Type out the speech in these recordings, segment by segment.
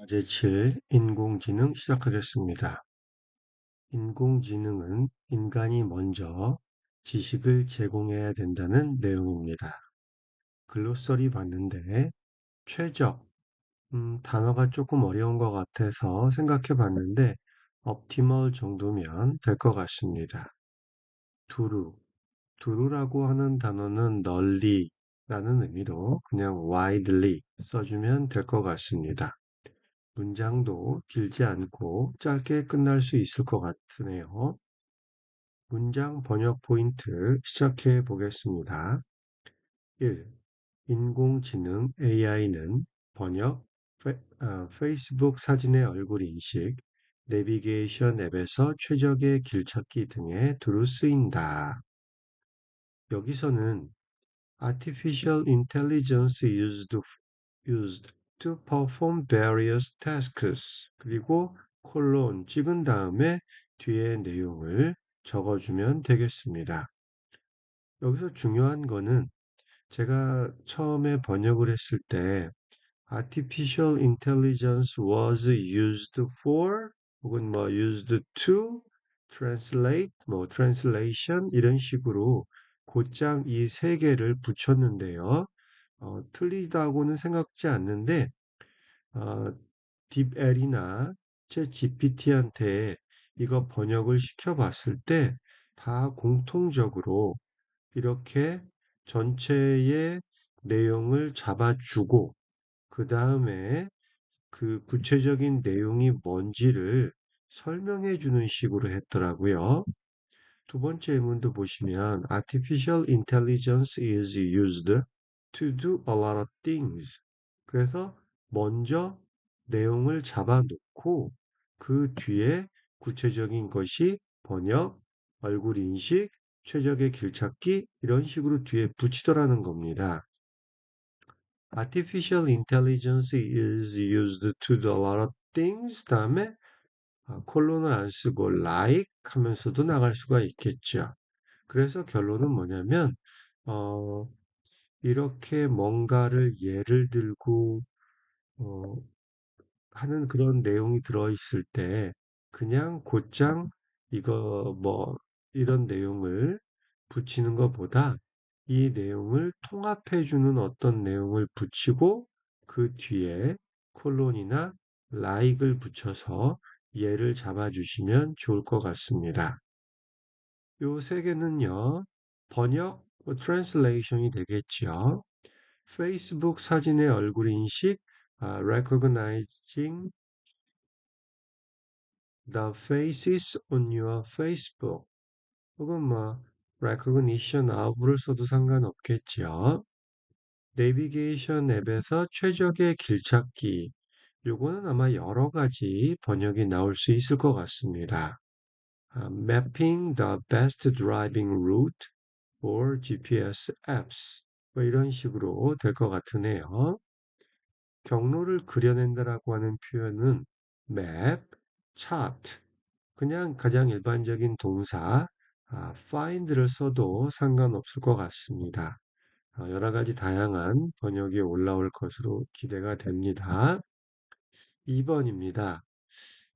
과제 7 인공지능 시작하겠습니다. 인공지능은 인간이 먼저 지식을 제공해야 된다는 내용입니다. 글로서리 봤는데 최적 음, 단어가 조금 어려운 것 같아서 생각해 봤는데 optimal 정도면 될 것 같습니다. 두루 두루라고 하는 단어는 널리 라는 의미로 그냥 widely 써주면 될 것 같습니다. 문장도 길지 않고 짧게 끝날 수 있을 것 같으네요. 문장 번역 포인트 시작해 보겠습니다. 1. 인공지능 AI는 번역, 페, 이스북 사진의 얼굴 인식, 내비게이션 앱에서 최적의 길찾기 등에 두루 쓰인다. 여기서는 artificial intelligence used, used to perform various tasks. 그리고 콜론 찍은 다음에 뒤에 내용을 적어주면 되겠습니다. 여기서 중요한 거는 제가 처음에 번역을 했을 때 artificial intelligence was used for 혹은 뭐 used to translate, 뭐 translation 이런 식으로 곧장 이 세 개를 붙였는데요. 어, 틀리다고는 생각지 않는데 어, 딥L이나 챗 GPT한테 이거 번역을 시켜봤을 때 다 공통적으로 이렇게 전체의 내용을 잡아주고 그 다음에 그 구체적인 내용이 뭔지를 설명해 주는 식으로 했더라고요. 두 번째 문도 보시면 Artificial intelligence is used to do a lot of things. 그래서 먼저 내용을 잡아놓고 그 뒤에 구체적인 것이 번역, 얼굴 인식, 최적의 길 찾기 이런 식으로 뒤에 붙이더라는 겁니다. Artificial intelligence is used to do a lot of things 다음에 아, 콜론을 안 쓰고 like 하면서도 나갈 수가 있겠죠. 그래서 결론은 뭐냐면 어, 이렇게 뭔가를 예를 들고 어, 하는 그런 내용이 들어있을 때 그냥 곧장 이거 뭐 이런 내용을 붙이는 것보다 이 내용을 통합해 주는 어떤 내용을 붙이고 그 뒤에 콜론이나 like을 붙여서 예를 잡아 주시면 좋을 것 같습니다. 요 세 개는요, 번역, 뭐 translation이 되겠죠. 페이스북 사진의 얼굴 인식, uh, recognizing the faces on your Facebook. 혹은 뭐 recognition of를 써도 상관없겠죠. 내비게이션 앱에서 최적의 길 찾기, 요거는 아마 여러 가지 번역이 나올 수 있을 것 같습니다. Uh, mapping the best driving route for GPS apps. 뭐 이런 식으로 될 것 같으네요. 경로를 그려낸다라고 하는 표현은 map, chart. 그냥 가장 일반적인 동사 아, find를 써도 상관없을 것 같습니다. 어, 여러 가지 다양한 번역이 올라올 것으로 기대가 됩니다. 2번입니다.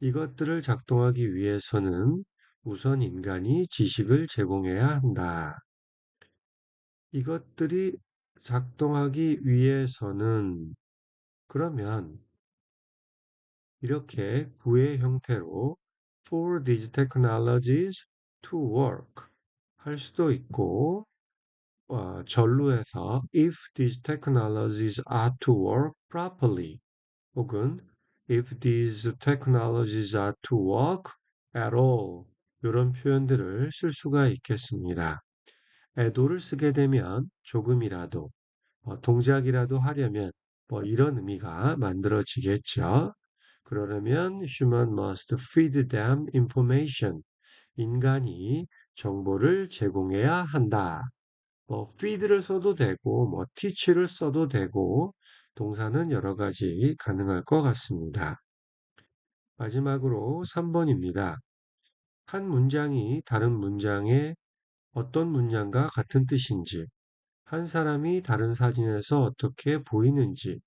이것들을 작동하기 위해서는 우선 인간이 지식을 제공해야 한다. 이것들이 작동하기 위해서는 그러면 이렇게 구의 형태로 for these technologies to work 할 수도 있고 어, 전루에서 if these technologies are to work properly 혹은 if these technologies are to work at all 이런 표현들을 쓸 수가 있겠습니다. at를 쓰게 되면 조금이라도 어, 동작이라도 하려면 뭐 이런 의미가 만들어지겠죠. 그러려면 human must feed them information. 인간이 정보를 제공해야 한다. 뭐 feed를 써도 되고 뭐 teach를 써도 되고 동사는 여러 가지 가능할 것 같습니다. 마지막으로 3번입니다. 한 문장이 다른 문장의 어떤 문장과 같은 뜻인지, 한 사람이 다른 사진에서 어떻게 보이는지,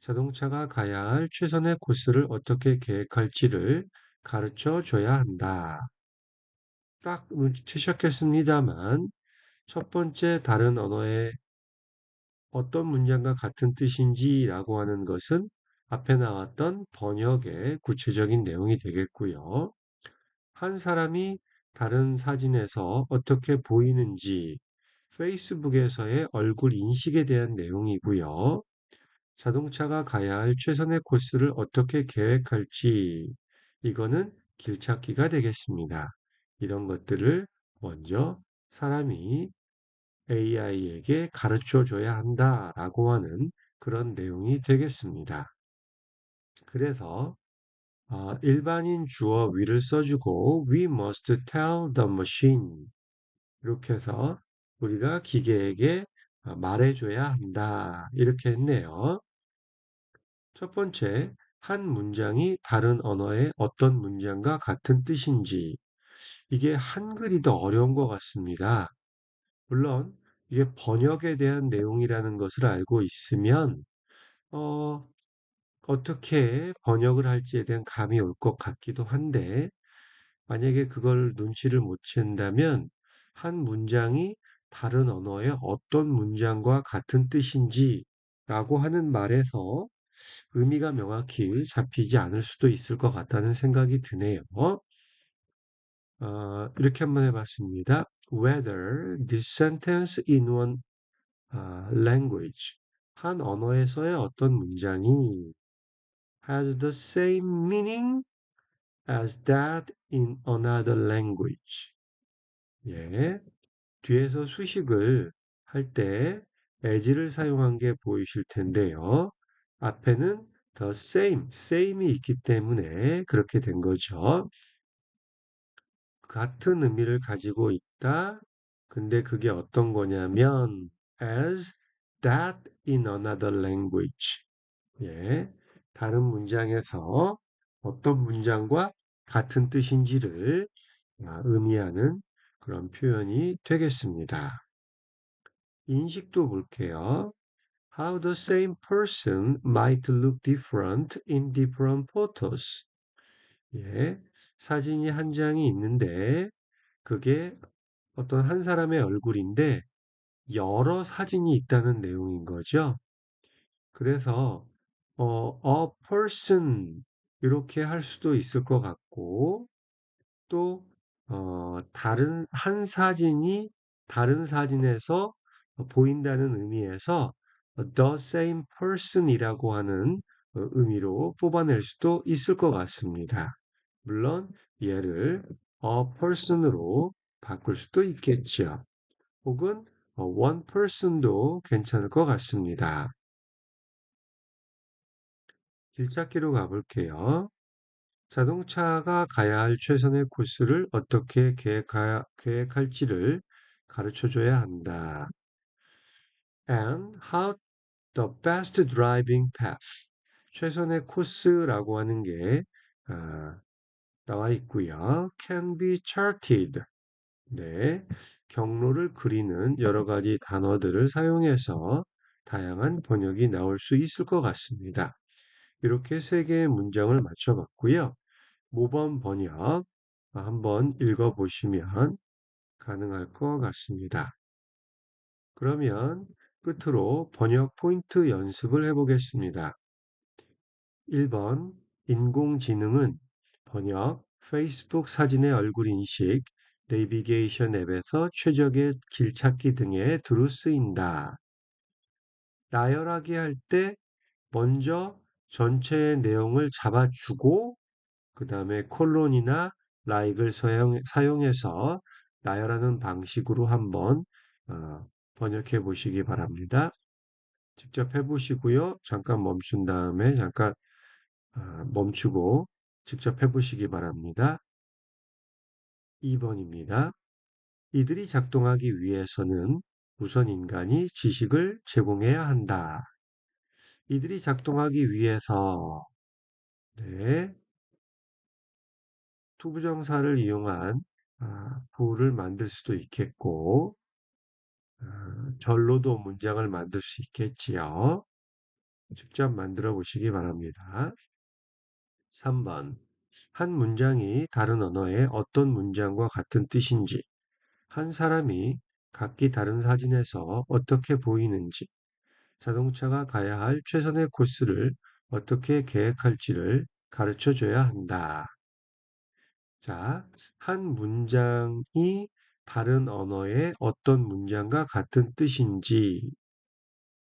자동차가 가야 할 최선의 코스를 어떻게 계획할지를 가르쳐 줘야 한다. 딱 눈치채셨겠습니다만, 첫 번째 다른 언어의 어떤 문장과 같은 뜻인지라고 하는 것은 앞에 나왔던 번역의 구체적인 내용이 되겠고요. 한 사람이 다른 사진에서 어떻게 보이는지 페이스북에서의 얼굴 인식에 대한 내용이고요. 자동차가 가야 할 최선의 코스를 어떻게 계획할지 이거는 길찾기가 되겠습니다. 이런 것들을 먼저 사람이 AI에게 가르쳐 줘야 한다라고 하는 그런 내용이 되겠습니다. 그래서 어, 일반인 주어 위를 써주고 we must tell the machine 이렇게 해서 우리가 기계에게 어, 말해줘야 한다 이렇게 했네요. 첫 번째, 한 문장이 다른 언어의 어떤 문장과 같은 뜻인지 이게 한글이 더 어려운 것 같습니다. 물론 이게 번역에 대한 내용이라는 것을 알고 있으면 어, 어떻게 번역을 할지에 대한 감이 올 것 같기도 한데 만약에 그걸 눈치를 못 챈다면 한 문장이 다른 언어의 어떤 문장과 같은 뜻인지 라고 하는 말에서 의미가 명확히 잡히지 않을 수도 있을 것 같다는 생각이 드네요. 어, 이렇게 한번 해봤습니다. Whether this sentence in one uh, language 한 언어에서의 어떤 문장이 has the same meaning as that in another language. 예, 뒤에서 수식을 할 때 as를 사용한 게 보이실 텐데요. 앞에는 the same, same이 있기 때문에 그렇게 된 거죠. 같은 의미를 가지고 있다. 근데 그게 어떤 거냐면 as that in another language. 예. 다른 문장에서 어떤 문장과 같은 뜻인지를 아, 의미하는 그런 표현이 되겠습니다. 인식도 볼게요. How the same person might look different in different photos. 예. 사진이 한 장이 있는데 그게 어떤 한 사람의 얼굴인데 여러 사진이 있다는 내용인 거죠. 그래서 어, a person 이렇게 할 수도 있을 것 같고 또 어, 다른 한 사진이 다른 사진에서 보인다는 의미에서 the same person이라고 하는 어, 의미로 뽑아낼 수도 있을 것 같습니다. 물론 얘를 a person으로 바꿀 수도 있겠죠. 혹은 어, one person도 괜찮을 것 같습니다. 길찾기로 가볼게요. 자동차가 가야 할 최선의 코스를 어떻게 계획하, 계획할지를 가르쳐 줘야 한다. And how the best driving path. 최선의 코스라고 하는 게 아, 나와 있고요. can be charted. 네, 경로를 그리는 여러 가지 단어들을 사용해서 다양한 번역이 나올 수 있을 것 같습니다. 이렇게 세 개의 문장을 맞춰봤고요. 모범 번역 한번 읽어보시면 가능할 것 같습니다. 그러면 끝으로 번역 포인트 연습을 해보겠습니다. 1번 인공지능은 번역, 페이스북 사진의 얼굴 인식, 내비게이션 앱에서 최적의 길찾기 등에 두루 쓰인다. 나열하기 할 때 먼저 전체의 내용을 잡아주고 그 다음에 콜론이나 라이크를 사용, 해서 나열하는 방식으로 한번 어, 번역해 보시기 바랍니다. 직접 해보시고요. 잠깐 멈춘 다음에 잠깐 어, 멈추고 직접 해보시기 바랍니다. 2번입니다. 이들이 작동하기 위해서는 우선 인간이 지식을 제공해야 한다. 이들이 작동하기 위해서 네, 투부정사를 이용한 아, 부를 만들 수도 있겠고 아, 절로도 문장을 만들 수 있겠지요. 직접 만들어 보시기 바랍니다. 3번. 한 문장이 다른 언어의 어떤 문장과 같은 뜻인지, 한 사람이 각기 다른 사진에서 어떻게 보이는지, 자동차가 가야 할 최선의 코스를 어떻게 계획할지를 가르쳐 줘야 한다. 자, 한 문장이 다른 언어의 어떤 문장과 같은 뜻인지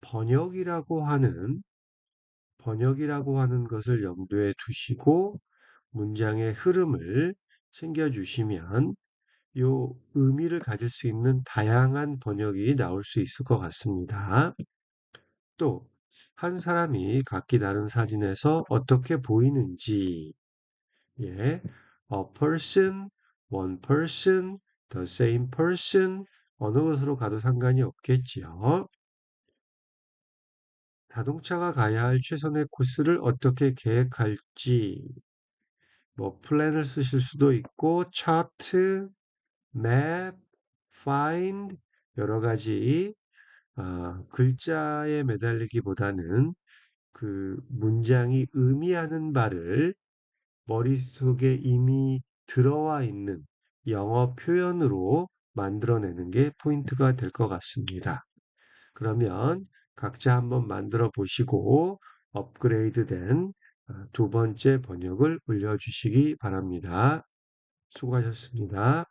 번역이라고 하는 번역이라고 하는 것을 염두에 두시고 문장의 흐름을 챙겨주시면 요 의미를 가질 수 있는 다양한 번역이 나올 수 있을 것 같습니다. 또, 한 사람이 각기 다른 사진에서 어떻게 보이는지, 예, a person, one person, the same person, 어느 것으로 가도 상관이 없겠지요. 자동차가 가야 할 최선의 코스를 어떻게 계획할지, 뭐 플랜을 쓰실 수도 있고 차트, 맵, find 여러 가지 아, 글자에 매달리기보다는 그 문장이 의미하는 바를 머릿속에 이미 들어와 있는 영어 표현으로 만들어내는 게 포인트가 될 것 같습니다. 그러면 각자 한번 만들어 보시고 업그레이드된 아, 두 번째 번역을 올려주시기 바랍니다. 수고하셨습니다.